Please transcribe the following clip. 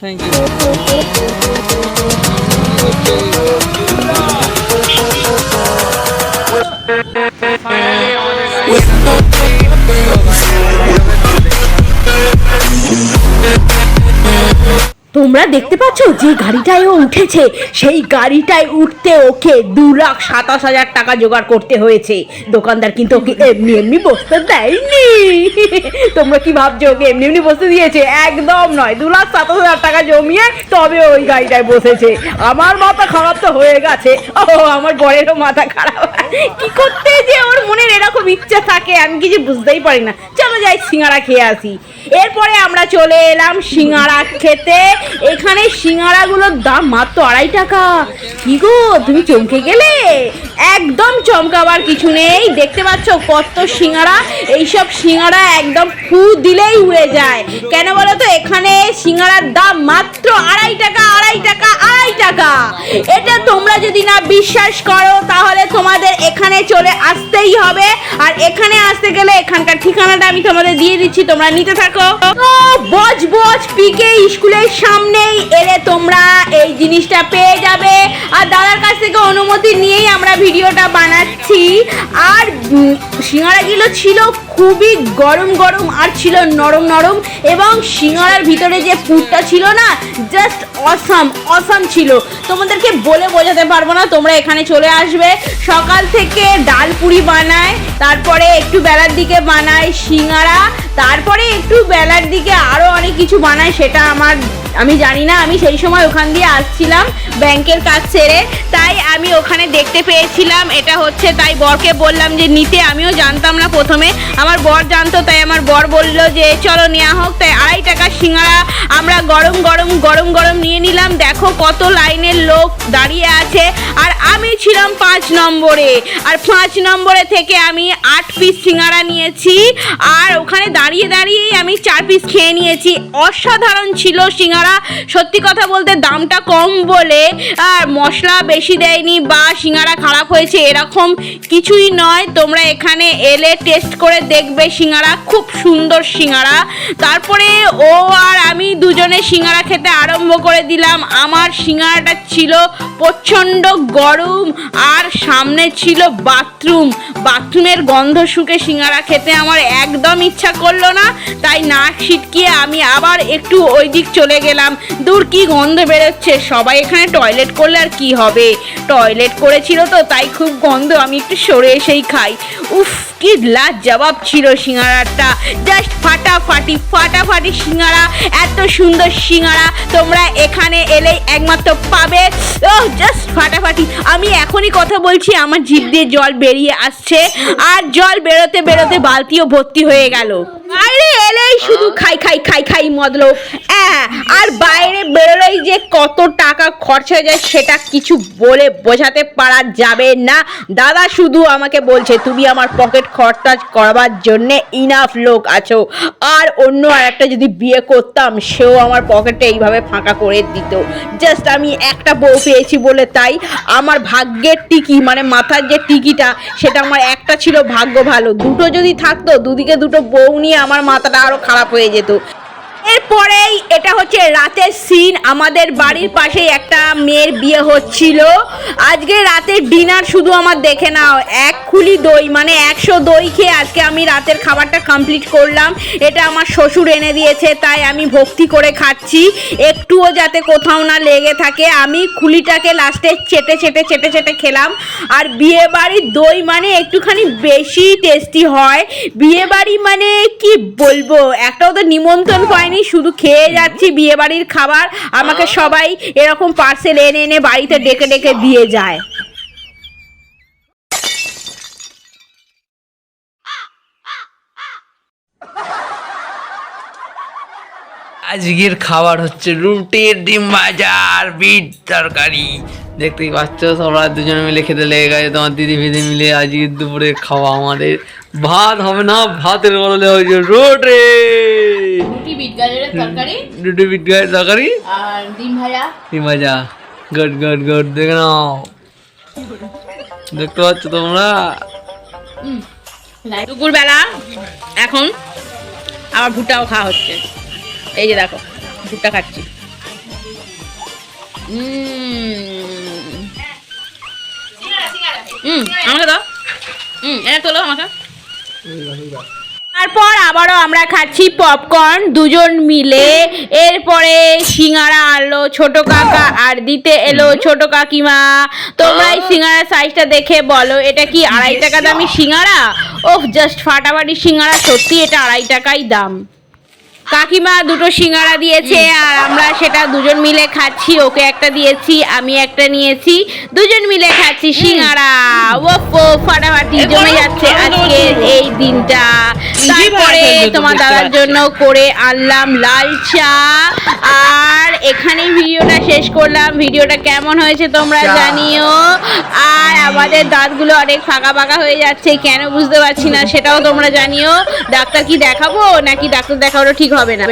Thank you তোমরা দেখতে পাচ্ছ যে গাড়িটায় ও উঠেছে? সেই গাড়িটায় উঠতে ওকে দু লাখ সাতাশ হাজার টাকা জোগাড় করতে হয়েছে। দোকানদার কিন্তু ওকে এমনি এমনি বসতে দেয়নি। তোমরা কি ভাবছ, ওকে এমনি এমনি বসতে দিয়েছে? একদম নয়, দু লাখ সাতাশ হাজার টাকা জমিয়ে তবে ওই গাড়িটায় বসেছে। আমার মাথা খারাপ তো হয়ে গেছে। ও, আমার বরেরও মাথা খারাপ। কি করতে যে ওর মনের এরকম ইচ্ছা থাকে, আমি কিছু বুঝতেই পারি না। চলো যাই সিঙ্গারা খেয়ে আসি। এরপরে আমরা চলে এলাম সিঙ্গারা খেতে। এখানে সিঙ্গারাগুলোর দাম মাত্র আড়াই টাকা। কি গো, তুমি চমকে গেলে? একদম চমকাবার কিছু নেই। দেখতে পাচ্ছ কত সিঙ্গারা? এইসব সিঙ্গারা একদম ফু দিলেই উড়ে যায়। কেন বলো তো এখানে সিঙ্গারার দাম মাত্র আড়াই টাকা আড়াই টাকা আড়াই টাকা। এটা তোমরা যদি না বিশ্বাস করো, তাহলে তোমাদের এখানে চলে আসতেই হবে। আর এখানে আসতে গেলে এখানকার ঠিকানাটা আমি তোমাদের দিয়ে দিচ্ছি। তোমরা নিতে থাকো। বজ বজ পিকে স্কুলের সামনেই এলে তোমরা এই জিনিসটা পেয়ে যাবে। আর দাদার থেকে অনুমতি নিয়েই আমরা ভিডিওটা বানাচ্ছি। আর সিঙ্গারাগুলো ছিল খুবই গরম গরম আর ছিল নরম নরম এবং সিঙ্গারার ভিতরে যে পুরটা ছিল না জাস্ট অসাম অসাম ছিল। তোমাদেরকে বলে বোঝাতে পারব না, তোমরা এখানে চলে আসবে। সকাল থেকে ডাল পুরি বানায়, তারপরে একটু বেলার দিকে বানায় সিঙ্গারা, তারপরে একটু বেলার দিকে আরও অনেক কিছু বানায়, সেটা আমার, আমি জানি না, আমি সেই সময় ওখান দিয়ে আসছিলাম ব্যাংকের কাজ ছেড়ে তাই আমি ওখানে দেখতে পেয়েছিলাম, এটা হচ্ছে, তাই বরকে বললাম যে, নিতে। আমিও জানতাম না প্রথমে। আমার বর জানতো, তাই আমার বর বলল যে, চলো নেওয়া হোক। তাই আড়াই টাকা সিঙ্গারা আমরা গরম গরম গরম গরম নিলাম দেখো কত লাইনের লোক দাঁড়িয়ে আছে। আর আমি ছিলাম পাঁচ নম্বরে। আর পাঁচ নম্বরে থেকে আমি আট পিস সিঙ্গারা নিয়েছি। আর ওখানে দাঁড়িয়ে দাঁড়িয়েই আমি চার পিস খেয়ে নিয়েছি। অসাধারণ ছিল সিঙ্গারা। সত্যি কথা বলতে দামটা কম বলে, আর মশলা বেশি দেয়নি বা সিঙ্গারা খারাপ হয়েছে এরকম কিছুই নয়। তোমরা এখানে এলে টেস্ট করে দেখবে সিঙ্গারা, খুব সুন্দর সিঙ্গারা। তারপরে ও আর আমি দুজনে সিঙ্গারা খেতে আরম্ভ করে দিলাম। আমার সিঙ্গারাটা ছিল প্রচণ্ড গরম আর সামনে ছিল বাথরুম। বাথরুমের গন্ধ শুকে সিঙ্গারা খেতে আমার একদম ইচ্ছা করল না। তাই নাক ছিটকিয়ে আমি আবার একটু ওই দিক চলে গেলাম। দূর কি গন্ধ বেরোচ্ছে? সবাই এখানে টয়লেট করলে আর কি হবে? টয়লেট করেছিল তো, তাই খুব গন্ধ। আমি একটু সরে এসেই খাই। উফ, কি লাজ জবাব ছিল সিঙ্গারাটা। জাস্ট ফাটাফাটি ফাটাফাটি সিঙ্গারা। এত সুন্দর সিঙ্গারা। তোমরা এখানে এলেই একমাত্র পাবে। ও জাস্ট ফাটাফাটি। আমি এখনই কথা বলছি, আমার জিভ দিয়ে জল বেরিয়ে আসছে। আর জল বেরোতে বেরোতে বালতিও ভর্তি হয়ে গেল। এলেই শুধু খাই খাই খাই খাই মদলো। হ্যাঁ আর বাইরে বেরোলেই যে কত টাকা খরচ হয়ে যায় সেটা কিছু বলে বোঝাতে পারা যাবে না। দাদা শুধু আমাকে বলছে তুমি আমার পকেট খরচা করবার জন্যে ইনাফ লোক আছো। আর অন্য আর একটা যদি বিয়ে করতাম সেও আমার পকেটে এইভাবে ফাঁকা করে দিত। জাস্ট আমি একটা বউ পেয়েছি বলে তাই। আমার ভাগ্যের টিকি মানে মাথার যে টিকিটা সেটা আমার একটা ছিল ভাগ্য ভালো। দুটো যদি থাকতো দুদিকে দুটো বউ নিয়ে আমার মাথাটা আরও খারাপ হয়ে যেত। এরপরেই এটা হচ্ছে রাতের সিন আমাদের বাড়ির পাশেই একটা মেয়ের বিয়ে হচ্ছিল। আজকে রাতের ডিনার শুধু আমার দেখে নাও। এক খুলি দই মানে একশো দই খেয়ে আজকে আমি রাতের খাবারটা কমপ্লিট করলাম। এটা আমার শ্বশুর এনে দিয়েছে, তাই আমি ভক্তি করে খাচ্ছি। একটুও যাতে কোথাও না লেগে থাকে। আমি খুলিটাকে লাস্টে চেটে চেটে চেটে চেটে খেলাম। আর বিয়ে বাড়ির দই মানে একটুখানি বেশি টেস্টি হয়। বিয়ে বাড়ি মানে কি বলব? একটাও তো নিমন্ত্রণ পাইনি শুধু খেয়ে যাচ্ছি বিয়ে বাড়ির খাবার। আমাকে সবাই এরকম পার্সেল এনে এনে বাড়িতে ডেকে ডেকে দিয়ে যায়। আজকের খাবার হচ্ছে রুটির ডিম ভাজা আর বিট তরকারি। দেখতেই পাচ্ছ সবাই দুজনে মিলে খেতে লেগে গেছে। তোমার দিদি ফিদি মিলে আজকে দুপুরে খাওয়া আমাদের। ভাত হবে না, ভাতের বদলে হয়েছে রোটে। রুটি বিট গাজরের তরকারি। রুটি বিট গায়ের তরকারি? আর ডিম ভাজা। ডিম ভাজা। গুড গুড গুড দেখে নাও। দেখতে পাচ্ছ তোমরা? দুপুরবেলা এখন আবার ভুট্টাও খাওয়া হচ্ছে। এই যে দেখো ভুট্টা খাচ্ছি। হুম আমাকে দাও। হুম এটা তোলো আমাকে। তারপর আবারও আমরা খাচ্ছি পপকর্ন দুজন মিলে। এরপরে সিঙ্গারা আনলো ছোট কাকা আর দিতে এলো ছোট কাকিমা। তোমরা এই সিঙ্গারা সাইজটা দেখে বলো এটা কি আড়াই টাকা দামি সিঙ্গারা? ওহ জাস্ট ফাটাফাটি সিঙ্গারা সত্যি এটা আড়াই টাকাই দাম। কাকিমা দুটো সিঙ্গারা দিয়েছে আর আমরা সেটা দুজন মিলে খাচ্ছি ওকে একটা দিয়েছি আমি একটা নিয়েছি। দুজন মিলে খাচ্ছি সিঙ্গারা। ও ফাটাফাটি জমে যাচ্ছে আজকে এই দিনটা। তারপরে তোমার দাদার জন্য করে আনলাম লাল চা। আর এখানেই ভিডিওটা শেষ করলাম। ভিডিওটা কেমন হয়েছে তোমরা জানিও। আর আমাদের দাঁতগুলো অনেক ফাঁকা ফাঁকা হয়ে যাচ্ছে কেন বুঝতে পারছি না সেটাও তোমরা জানিও। ডাক্তার কি দেখাবো নাকি ডাক্তার দেখানো ঠিক হবে না?